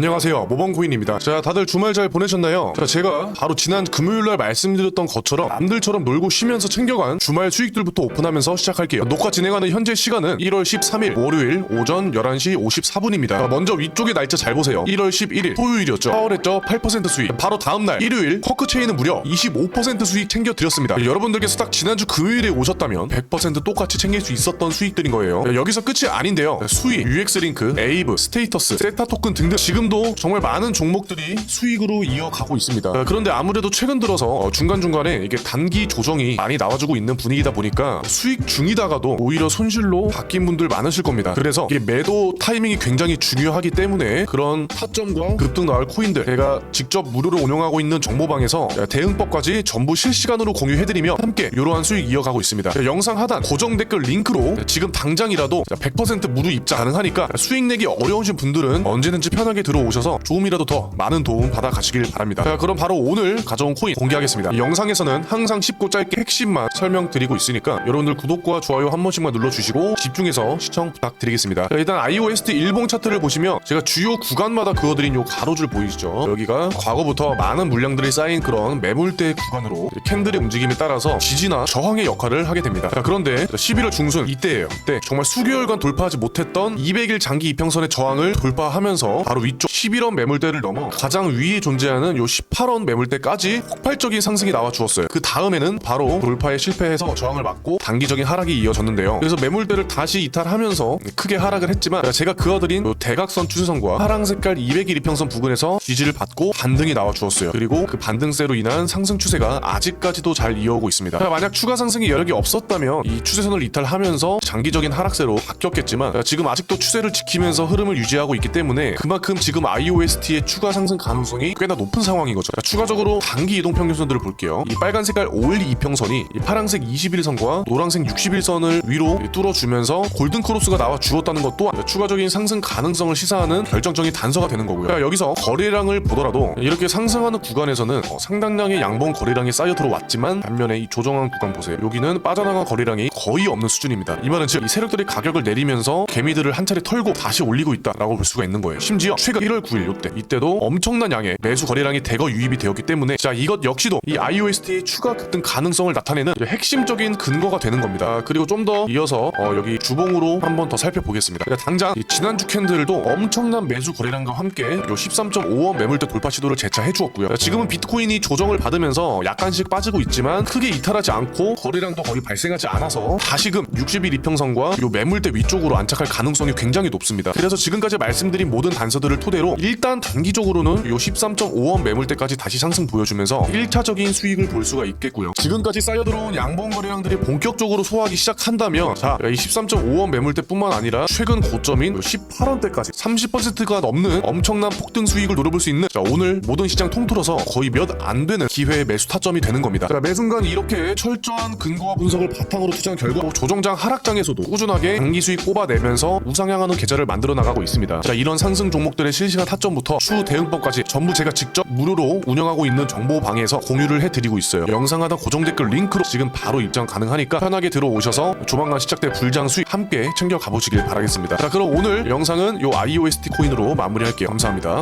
안녕하세요. 모범코인입니다. 자 다들 주말 잘 보내셨나요? 자 제가 바로 지난 금요일날 말씀드렸던 것처럼 남들처럼 놀고 쉬면서 챙겨간 주말 수익들부터 오픈하면서 시작할게요. 녹화 진행하는 현재 시간은 1월 13일 월요일 오전 11시 54분입니다. 먼저 위쪽에 날짜 잘 보세요. 1월 11일 토요일이었죠. 파월했죠? 8% 수익. 바로 다음날 일요일 커크체인은 무려 25% 수익 챙겨드렸습니다. 여러분들께서 딱 지난주 금요일에 오셨다면 100% 똑같이 챙길 수 있었던 수익들인 거예요. 여기서 끝이 아닌데요. 수익, UX링크, 에이브, 스테이터스, 세타 토큰 등등 지금 도 정말 많은 종목들이 수익으로 이어가고 있습니다. 어, 그런데 아무래도 최근 들어서 어, 중간중간에 이게 단기 조정이 많이 나와주고 있는 분위기다 보니까 수익 중이다가도 오히려 손실로 바뀐 분들 많으실 겁니다. 그래서 이게 매도 타이밍이 굉장히 중요하기 때문에 그런 타점과 급등 나올 코인들 제가 직접 무료로 운영하고 있는 정보방에서 대응법까지 전부 실시간으로 공유해드리며 함께 이러한 수익 이어가고 있습니다. 영상 하단 고정 댓글 링크로 지금 당장이라도 100% 무료 입장 가능하니까 수익 내기 어려우신 분들은 언제든지 편하게 들어오셔서 조금이라도 더 많은 도움 받아 가시길 바랍니다. 자, 그럼 바로 오늘 가져온 코인 공개하겠습니다. 이 영상에서는 항상 쉽고 짧게 핵심만 설명드리고 있으니까 여러분들 구독과 좋아요 한 번씩만 눌러주시고 집중해서 시청 부탁드리겠습니다. 자, 일단 iOST 일봉 차트를 보시면 제가 주요 구간마다 그어드린 요 가로줄 보이시죠? 여기가 과거부터 많은 물량들이 쌓인 그런 매물대 구간으로 캔들의 움직임에 따라서 지지나 저항의 역할을 하게 됩니다. 자, 그런데 11월 중순 이때예요. 이때 정말 수개월간 돌파하지 못했던 200일 장기 이평선의 저항을 돌파하면서 바로 위쪽 11원 매물대를 넘어 가장 위에 존재하는 요 18원 매물대까지 폭발적인 상승이 나와 주었어요. 그 다음에는 바로 돌파에 실패해서 저항을 맞고 단기적인 하락이 이어졌는데요. 그래서 매물대를 다시 이탈하면서 크게 하락을 했지만 제가 그어드린 요 대각선 추세선과 파랑 색깔 200일 이평선 부근에서 지지를 받고 반등이 나와 주었어요. 그리고 그 반등세로 인한 상승 추세가 아직까지도 잘 이어오고 있습니다. 자, 만약 추가 상승이 여력이 없었다면 이 추세선을 이탈하면서 장기적인 하락세로 바뀌었겠지만 지금 아직도 추세를 지키면서 흐름을 유지하고 있기 때문에 그만큼 지금 iOST의 추가 상승 가능성이 꽤나 높은 상황인 거죠. 자, 추가적으로 단기 이동 평균선들을 볼게요. 이 빨간 색깔 5일 이평선이 이 파란색 21선과 노란색 61선을 위로 뚫어주면서 골든 크로스가 나와 주었다는 것 또한 추가적인 상승 가능성을 시사하는 결정적인 단서가 되는 거고요. 자, 여기서 거래량을 보더라도 이렇게 상승하는 구간에서는 어, 상당량의 양봉 거래량이 쌓여 들어왔지만 반면에 이 조정한 구간 보세요. 여기는 빠져나간 거래량이 거의 없는 수준입니다. 이 말은 즉 이 세력들이 가격을 내리면서 개미들을 한 차례 털고 다시 올리고 있다라고 볼 수가 있는 거예요. 심지어 최근 1월 9일 요때 이때도 엄청난 양의 매수 거래량이 대거 유입이 되었기 때문에 자 이것 역시도 이 iOST의 추가 급등 가능성을 나타내는 핵심적인 근거가 되는 겁니다. 아, 그리고 좀 더 이어서 어, 여기 주봉으로 한번 더 살펴보겠습니다. 그러니까 당장 이 지난주 캔들도 엄청난 매수 거래량과 함께 요 13.5원 매물대 돌파 시도를 재차 해 주었고요. 지금은 비트코인이 조정을 받으면서 약간씩 빠지고 있지만 크게 이탈하지 않고 거래량도 거의 발생하지 않아서 다시금 60일 이평선과 요 매물대 위쪽으로 안착할 가능성이 굉장히 높습니다. 그래서 지금까지 말씀드린 모든 단서들을 토대로 일단 단기적으로는 요 13.5원 매물대까지 다시 상승 보여주면서 1차적인 수익을 볼 수가 있겠고요. 지금까지 쌓여들어온 양봉 거래량들이 본격적으로 소화하기 시작한다면 자, 이 13.5원 매물대뿐만 아니라 최근 고점인 18원대까지 30%가 넘는 엄청난 폭등 수익을 노려볼 수 있는 자, 오늘 모든 시장 통틀어서 거의 몇 안 되는 기회의 매수 타점이 되는 겁니다. 자, 매 순간 이렇게 철저한 근거와 분석을 바탕으로 투자한 결과 조정장 하락장에서도 꾸준하게 단기 수익 뽑아내면서 우상향하는 계좌를 만들어 나가고 있습니다. 자, 이런 상승 종목들의 실시간 타점부터 추후 대응법까지 전부 제가 직접 무료로 운영하고 있는 정보방에서 공유를 해드리고 있어요. 영상 하단 고정 댓글 링크로 지금 바로 입장 가능하니까 편하게 들어오셔서 조만간 시작될 불장 수익 함께 챙겨 가보시길 바라겠습니다. 자, 그럼 오늘 영상은 요 iOST 코인으로 마무리할게요. 감사합니다.